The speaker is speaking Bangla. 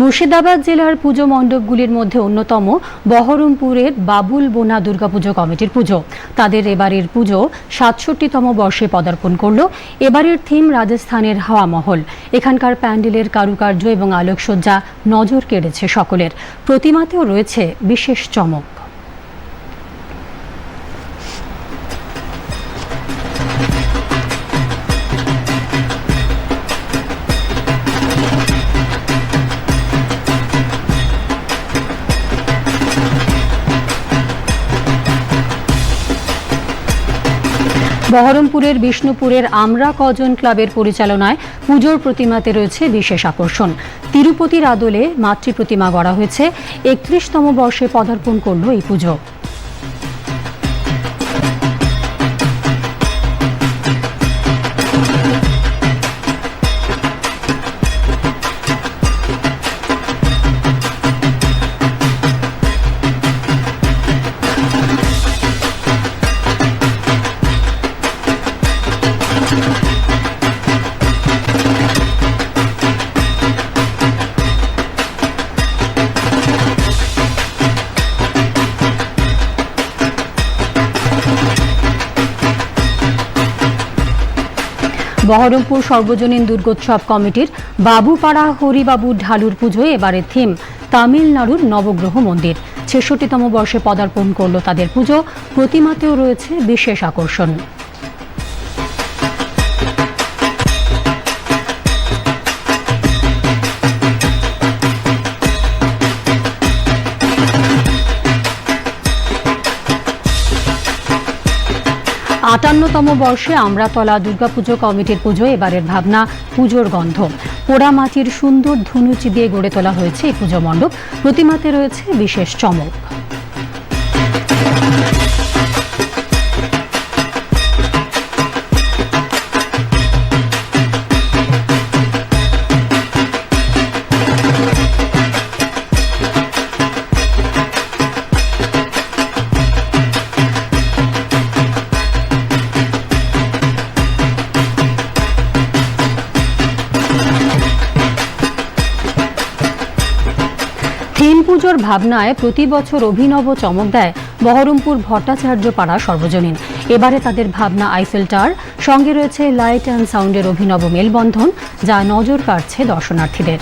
মুর্শিদাবাদ জেলার পুজো মণ্ডপগুলির মধ্যে অন্যতম বহরমপুরের বাবুল বোনা দুর্গাপুজো কমিটির পুজো। তাদের এবারের পুজো সাতষট্টিতম বর্ষে পদার্পণ করল। এবারের থিম রাজস্থানের হাওয়া মহল। এখানকার প্যান্ডেলের কারুকার্য এবং আলোকসজ্জা নজর কেড়েছে সকলের। প্রতিমাতেও রয়েছে বিশেষ চমক। বহরমপুরের বিষ্ণুপুরের আমরা কজন ক্লাবের পরিচালনায় পুজোর প্রতিমাতে রয়েছে বিশেষ আকর্ষণ। তিরুপতির আদলে মাতৃ প্রতিমা গড়া হয়েছে। একত্রিশতম বর্ষে পদার্পণ করল এই পুজো। বহরমপুর সর্বজনীন দুর্গোৎসব কমিটির বাবুপাড়া হরিবাবু ঢালুর পুজোয় এবারে থিম তামিলনাড়ুর নবগ্রহ মন্দির। ছেষট্টিতম বর্ষে পদার্পণ করল তাদের পুজো। প্রতিমাতেও রয়েছে বিশেষ আকর্ষণ। আটান্নতম বর্ষে আমরাতলা দুর্গাপুজো কমিটির পুজো, এবারের ভাবনা পুজোর গন্ধ। পোড়ামাটির সুন্দর ধুনুচি দিয়ে গড়ে তোলা হয়েছে এই পুজো মণ্ডপ। প্রতিমাতে রয়েছে বিশেষ চমক। থিম পুজোর ভাবনায় প্রতি বছর অভিনব চমক দেয় বহরমপুর ভট্টাচার্য পাড়া সর্বজনীন। এবারে তাদের ভাবনা আইফেল টাওয়ার সঙ্গে রয়েছে লাইট অ্যান্ড সাউন্ডের অভিনব মেলবন্ধন, যা নজর কাড়ছে দর্শনার্থীদের।